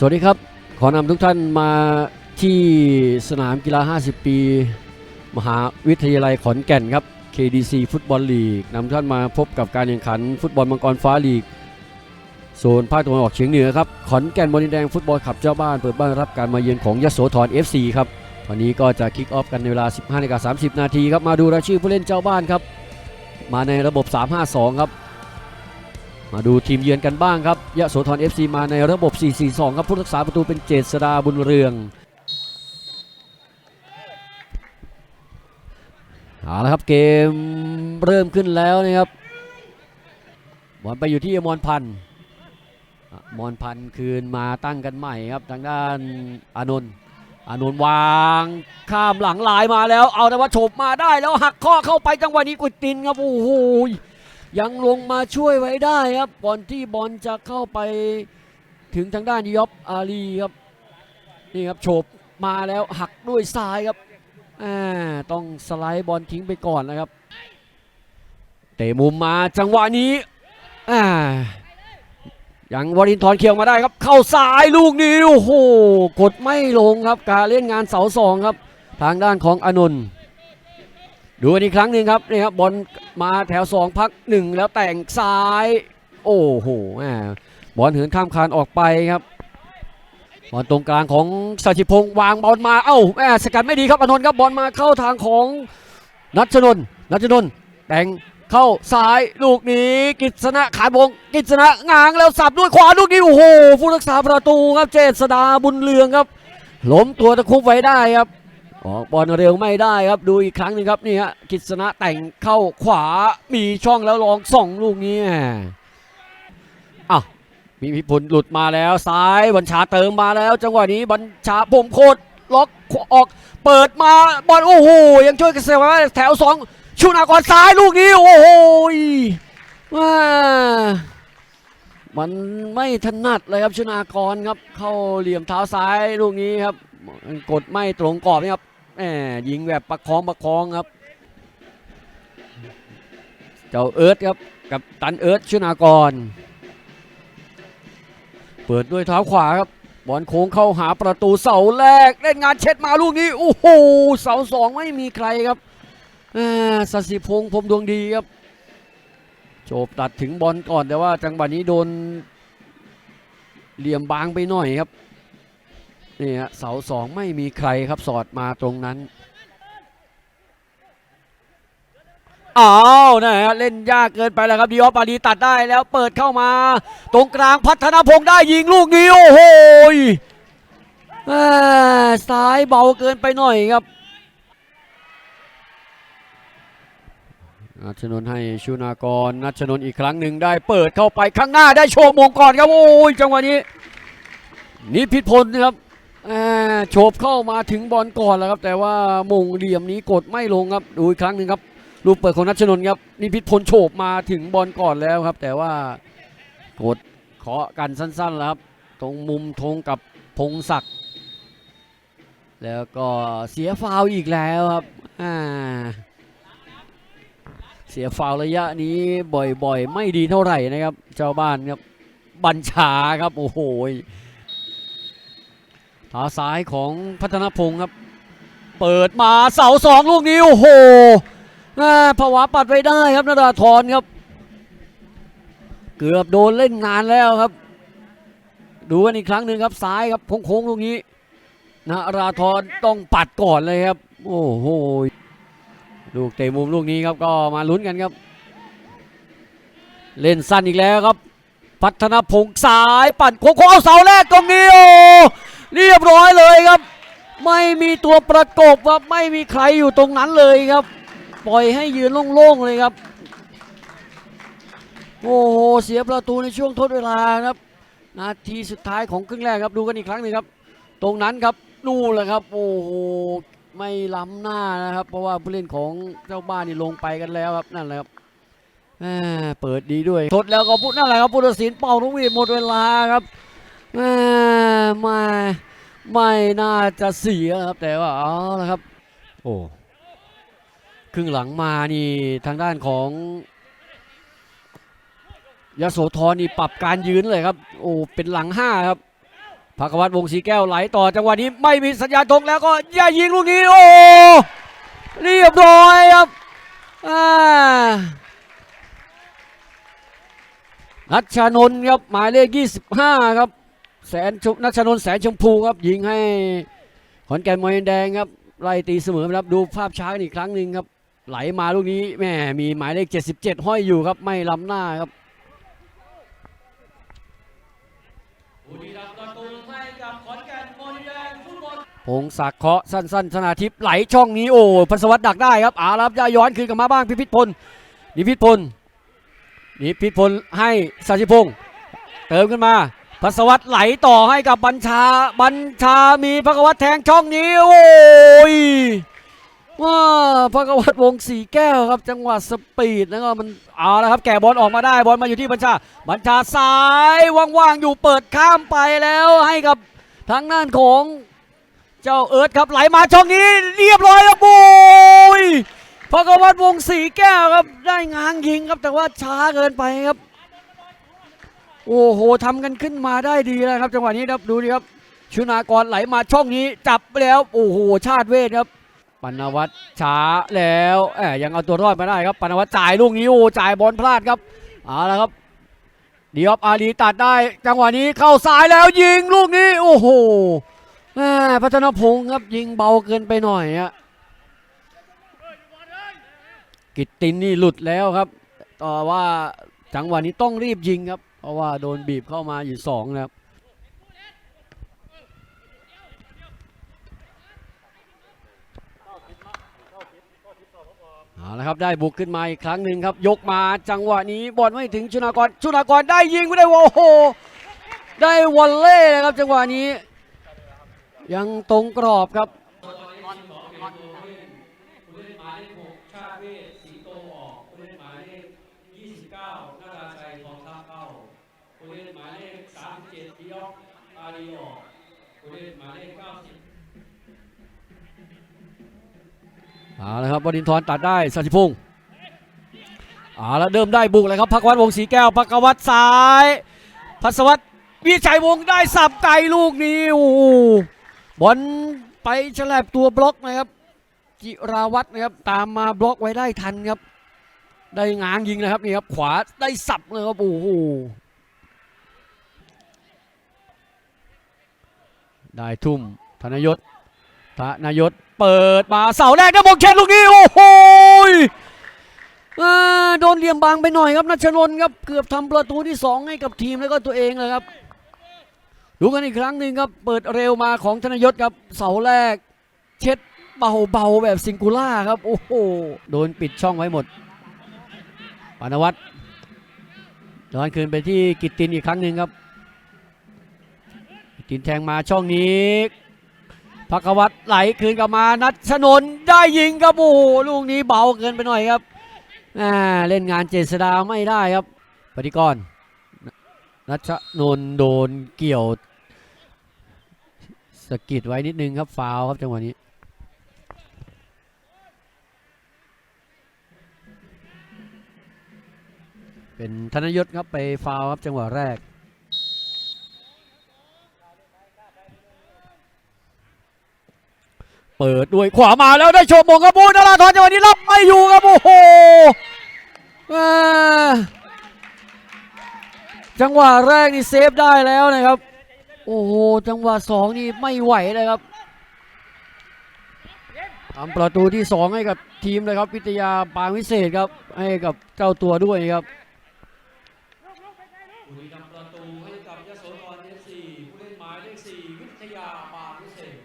สวัสดีครับ ขอนำทุกท่านมาที่สนามกีฬา 50 ปี มหาวิทยาลัยขอนแก่นครับ KDC ฟุตบอลลีกนำท่านมาพบกับการแข่งขันฟุตบอลมังกรฟ้าลีกโซนภาคตะวันออกเฉียงเหนือครับ ขอนแก่นบอลแดงฟุตบอลขับเจ้าบ้านเปิดบ้านรับการมาเยือนของยโสธร FC ครับวันนี้ก็จะคิกออฟกันในเวลา 15นาฬิกา30 นาทีครับ มาดูรายชื่อผู้เล่นเจ้าบ้านครับ มาในระบบ 352 ครับ มาดูทีมเยือนกันบ้างครับยะโสธร FC มาในระบบ 442 ครับผู้รักษาประตูเป็นเจษดาบุญเรืองเอาละครับเกมเริ่มขึ้นแล้วนะครับบอลไปอยู่ที่อมรพันธ์อมรพันธ์คืนมาตั้งกันใหม่ครับทางด้านอานนท์อานนท์วางข้ามหลังลายมาแล้ว เอาแต่ว่าโฉบมาได้แล้วหักข้อเข้าไปจังหวะนี้กุยตินครับโอ้โห ยังลงมาช่วยไว้ได้ครับบอลที่บอลจะเข้าไปถึงทางด้านยอบอาลีครับนี่ครับโฉบมาแล้วหักด้วยซ้ายครับต้องสไลด์บอลทิ้งไปก่อนนะครับเตะมุมมาจังหวะนี้ยังวรินทร์เคียวมาได้ครับ เข้าซ้ายลูกนี้โอ้โหกดไม่ลงครับ การเล่นงานเสาสองครับ ทางด้านของอานนท์ ดูอีกครั้งหนึ่งครับนี่ครับบอลมาแถวสองพักหนึ่งแล้วแต่งซ้าย โอ้โหแม่บอลเหินข้ามคานออกไปครับบอลตรงกลางของสัชิพงษ์วางบอลมาเอ้าแม่สกัดไม่ดีครับอนนท์ครับบอลมาเข้าทางของนัชนน์นัชนน์แต่งเข้าซ้ายลูกนี้กิษณะขานวงกิษณะง้างแล้วสับด้วยขวาลูกนี้โอ้โหผู้รักษาประตูครับเจษดาบุญเรืองครับล้มตัวตะคุบไว้ได้ครับ ออกบอลเร็วไม่ได้ครับดูอีกครั้งหนึงครับนี่ฮะกิษณะแต่งเข้าขวามีช่องแล้วลองส่องลูกนี้แหม่อ้าวมีพิพลหลุดมาแล้วซ้ายบัญชาเติมมาแล้ว จังหวะนี้บัญชาผมโคตรล็อกออกเปิดมาบอลโอ้โหยังช่วยกันเสียไว้แถวสองชุนากรซ้ายลูกนี้โอ้โหว้ามันไม่ถนัดเลยครับชุนากรครับเข้าเหลี่ยมเท้าซ้ายลูกนี้ครับ กดไม่ตรงกรอบนี่ครับแหมยิงแบบประคองประคองครับ เจ้าเอิร์ธครับกับตันเอิร์ธชนากร เปิดด้วยเท้าขวาครับบอลโค้งเข้าหาประตูเสาแรกเล่นงานเช็ดมาลูกนี้โอ้โหเสาสองไม่มีใครครับอ่สสิพงษ์พรมดวงดีครับโจบตัดถึงบอลก่อนแต่ว่าจังหวะนี้โดนเหลี่ยมบางไปหน่อยครับ นี่ฮะเสาสองไม่มีใครครับสอดมาตรงนั้นอ้าวนะฮะเล่นยากเกินไปแล้วครับดีออฟปาดีตัดได้แล้วเปิดเข้ามา ตรงกลางพัฒนพงษ์ได้ยิงลูกนี้โอ้โหยอ่าซ้ายเบาเกินไปหน่อยครับนัชนน์ให้ชุนากรนัชนน์อีกครั้งหนึ่งได้เปิดเข้าไปข้างหน้าได้โชว์มงก่อนครับโอ้ยจังหวะนี้นี่พิษพลนะครับ โฉบเข้ามาถึงบอลก่อนแล้วครับ แต่ว่ามงเหลี่ยมนี้กดไม่ลงครับ ดูอีกครั้งหนึ่งครับลูกเปิดของนัชนนครับนิพิษพลโฉบมาถึงบอลก่อนแล้วครับ แต่ว่ากดเคาะกันสั้นๆแล้วครับตรงมุมธงกับพงศักดิ์แล้วก็เสียฟาวอีกแล้วครับเสียฟาวระยะนี้บ่อยๆ ไม่ดีเท่าไหร่นะครับเจ้าบ้านครับบัญชาครับโอ้โห เท้าซ้ายของพัฒนพงศ์ครับ เปิดมาเสาสองลูกนี้โอ้โหอ่าผวาปัดไว้ได้ครับนราธรครับ เกือบโดนเล่นงานแล้วครับ ดูกันอีกครั้งหนึ่งครับซ้ายครับโค้งๆลูกนี้นราธรต้องปัดก่อนเลยครับ โอ้โหลูกเตะมุมลูกนี้ครับก็มาลุ้นกันครับ เล่นสั้นอีกแล้วครับ พัฒนพงษ์ซ้ายปั่นโค้งๆเอาเสาแรกตรงนี้โอ้ เรียบร้อยเลยครับ ไม่มีตัวประกบครับไม่มีใครอยู่ตรงนั้นเลยครับ ปล่อยให้ยืนโล่งๆเลยครับ โอ้โหเสียประตูในช่วงทดเวลาครับ นาทีสุดท้ายของครึ่งแรกครับดูกันอีกครั้งหนึ่งครับ ตรงนั้นครับนู่นแหละครับโอ้โหไม่ล้ำหน้านะครับ เพราะว่าผู้เล่นของเจ้าบ้านนี่ลงไปกันแล้วครับนั่นแหละครับแหม่เปิดดีด้วยทดแล้วก็พูดนั่นแหละครับผู้ตัดสินเป่าลูกหวีดหมดเวลาครับ ไม่ไม่น่าจะเสียครับแต่ว่าเอาละครับ โอ้ครึ่งหลังมานี่ทางด้านของยโสธรนี่ปรับการยืนเลยครับ โอ้เป็นหลังห้าครับภควัตวงศรีแก้วไหลต่อจังหวะนี้ไม่มีสัญญาณธงแล้วก็อย่ายิงลูกนี้โอ้เรียบร้อยครับอ่านัชชานนท์ครับหมายเลข 25 ครับ แสนชมนัชชานนท์แสนชมพูครับยิงให้ขอนแก่นมวยแดงครับไล่ตีเสมอไปครับดูภาพช้ากันอีกครั้งหนึ่งครับ ไหลมาลูกนี้แม่มีหมายเลข 77 ห้อยอยู่ครับ ไม่ล้ำหน้าครับพงศักดิ์เคาะสั้นๆ ชนาทิพย์ไหลช่องนี้โอ้พัสวัตดักได้ครับอารับจะย้อนคืนกลับมาบ้างพิพิธพลนิพิธพลนิพิธพลให้สัชิพงศ์เติมขึ้นมา พัสวัตไหลต่อให้กับบัญชา บัญชามีพระกวัตแทงช่องนี้ โอ้ยว้าพระกวัตวงสีแก้วครับ จังหวะสปีดแล้วก็มันเอาแล้วครับแก่บอลออกมาได้บอลมาอยู่ที่บัญชา บัญชาซ้ายว่างๆอยู่เปิดข้ามไปแล้วให้กับทางด้านของเจ้าเอิร์ธครับไหลมาช่องนี้เรียบร้อยแล้วโอ้ยพระกวัตวงสีแก้วครับได้ง้างยิงครับแต่ว่าช้าเกินไปครับ โอ้โหทำกันขึ้นมาได้ดีแล้วครับ จังหวะนี้ครับดูดิครับชุนากรไหลมาช่องนี้จับแล้วโอ้โหชาติเวทครับปนวัตช้าแล้วแอบยังเอาตัวรอดมาได้ครับปนวัตจ่ายลูกนี้โอ้จ่ายบอลพลาดครับเอาละครับดิออฟอาลีตัดได้ จังหวะนี้เข้าซ้ายแล้วยิงลูกนี้โอ้โหแม่พัฒนพงศ์ครับยิงเบาเกินไปหน่อยอะกิตตินนี่หลุดแล้วครับต่อว่าจังหวะนี้ต้องรีบยิงครับ ราะว่าโดนบีบเข้ามาอยู่สองนะครับเอาละครับได้บุกขึ้นมาอีกครั้งหนึ่งครับ ยกมาจังหวะนี้บอลไม่ถึงชุนากรชุนากรได้ยิงไม่ได้โอ้โหได้วอลเล่เลยครับจังหวะนี้ ยังตรงกรอบครับ เอาละครับบดินทรตัดได้สัติพงศ์เอาละเดิมได้บุกเลยครับพักวัดวงศ์ศรีแก้วพักวัดซ้าย พัสวัตวิชัยวงได้สับไกลลูกนี้โอ้บอลไปฉลับตัวบล็อกนะครับจิราวัตรนะครับตามมาบล็อกไว้ได้ทันครับ ได้งางยิงนะครับนี่ครับขวาได้สับเลยครับโอ้โห ได้ทุ่มธนยศธนยศเปิดมาเสาแรกได้มงเชนลูกนี้โอ้โหโดนเหลี่ยมบางไปหน่อยครับนัชนน์ครับเกือบทำประตูที่ 2 ให้กับทีมแล้วก็ตัวเองเลยครับดูกันอีกครั้งหนึ่งครับเปิดเร็วมาของธนยศครับเสาแรก เช็ดเบาๆแบบซิงคูล่าครับโอ้โหโดนปิดช่องไว้หมดปานวัตรย้อนคืนไปที่กิตตินอีกครั้งหนึ่งครับ กินแทงมาช่องนี้พักวัตไหลคืนกลับมานัชนน์ได้ยิงครับโอ้โหลูกนี้เบาเกินไปหน่อยครับอ่าเล่นงานเจษดาไม่ได้ครับปฏิกรณ์นัชนน์โดนเกี่ยวสะกิดไว้นิดนึงครับฟาวครับจังหวะนี้เป็นธนยศครับไปฟาวครับจังหวะแรก เปิดด้วยขวามาแล้วได้โชว์มงครับโอ้ยนาราธรจังหวะนี้รับไม่อยู่ครับโอ้โหจังหวะแรกนี่เซฟได้แล้วนะครับ โอ้โหจังหวะสองนี่ไม่ไหวเลยครับทำประตูที่สองให้กับทีมเลยครับวิทยาปางวิเศษครับให้กับเจ้าตัวด้วยครับบุรีรัมย์ประตูให้กับยโสธรเอฟซีผู้เล่นหมายเลขสี่วิทยาปางวิเศษ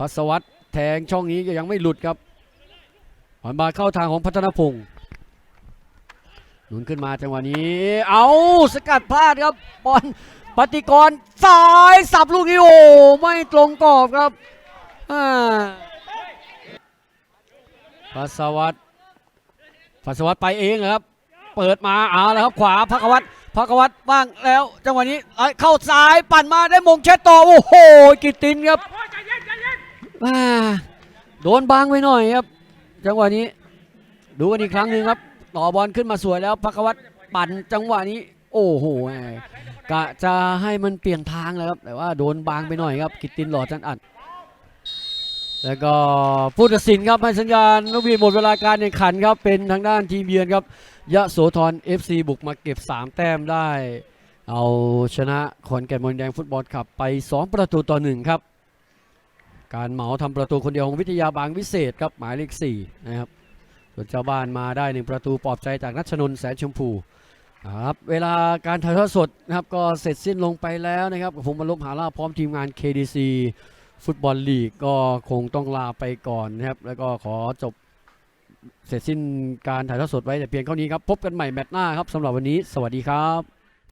พัสวัตแทงช่องนี้ยังไม่หลุดครับบอลมาเข้าทางของพัฒนพงศ์หนุนขึ้นมาจังหวะนี้ เอาสกัดพลาดครับบอลปฏิกรณ์ซ้ายสับลูกนี้โอ้ไม่ตรงกรอบครับพัสวัตพัสวัตไปเองครับ เปิดมาเอาแล้วครับขวาพักวัตพักวัตบ้างแล้ว จังหวะนี้เข้าซ้ายปั่นมาได้มงเช็ดต่อโอ้โหกิตินครับ อ่าโดนบังไปหน่อยครับ จังหวะนี้ ดูกันอีกครั้งหนึ่งครับ ต่อบอลขึ้นมาสวยแล้วพักวัตปั่นจังหวะนี้ โอ้โหกะจะให้มันเปลี่ยนทางเลยครับ แต่ว่าโดนบางไปหน่อยครับ กิตตินหล่อจันอัด แล้วก็ผู้ตัดสินครับให้สัญญาณนกวีหมดเวลาการแข่งขันครับ เป็นทางด้านทีมเยือนครับ ยะโสธร FC บุกมาเก็บ 3 แต้มได้ เอาชนะขอนแก่นมนแดงฟุตบอลขับไป 2 ประตูต่อ1ครับ การเหมาทำประตูคนเดียวของวิทยาบางวิเศษครับหมายเลข4นะครับส่วนเจ้าบ้านมาได้1ประตูปลอบใจจากนัชนนแสนชมพูครับเวลาการถ่ายทอดสดนะครับก็เสร็จสิ้นลงไปแล้วนะครับผมมาลบหาลาพร้อมทีมงาน KDC ฟุตบอลลีกก็คงต้องลาไปก่อนนะครับแล้วก็ขอจบเสร็จสิ้นการถ่ายทอดสดไว้แต่เพียงเท่านี้ครับพบกันใหม่แมตช์หน้าครับสำหรับวันนี้ สวัสดีครับ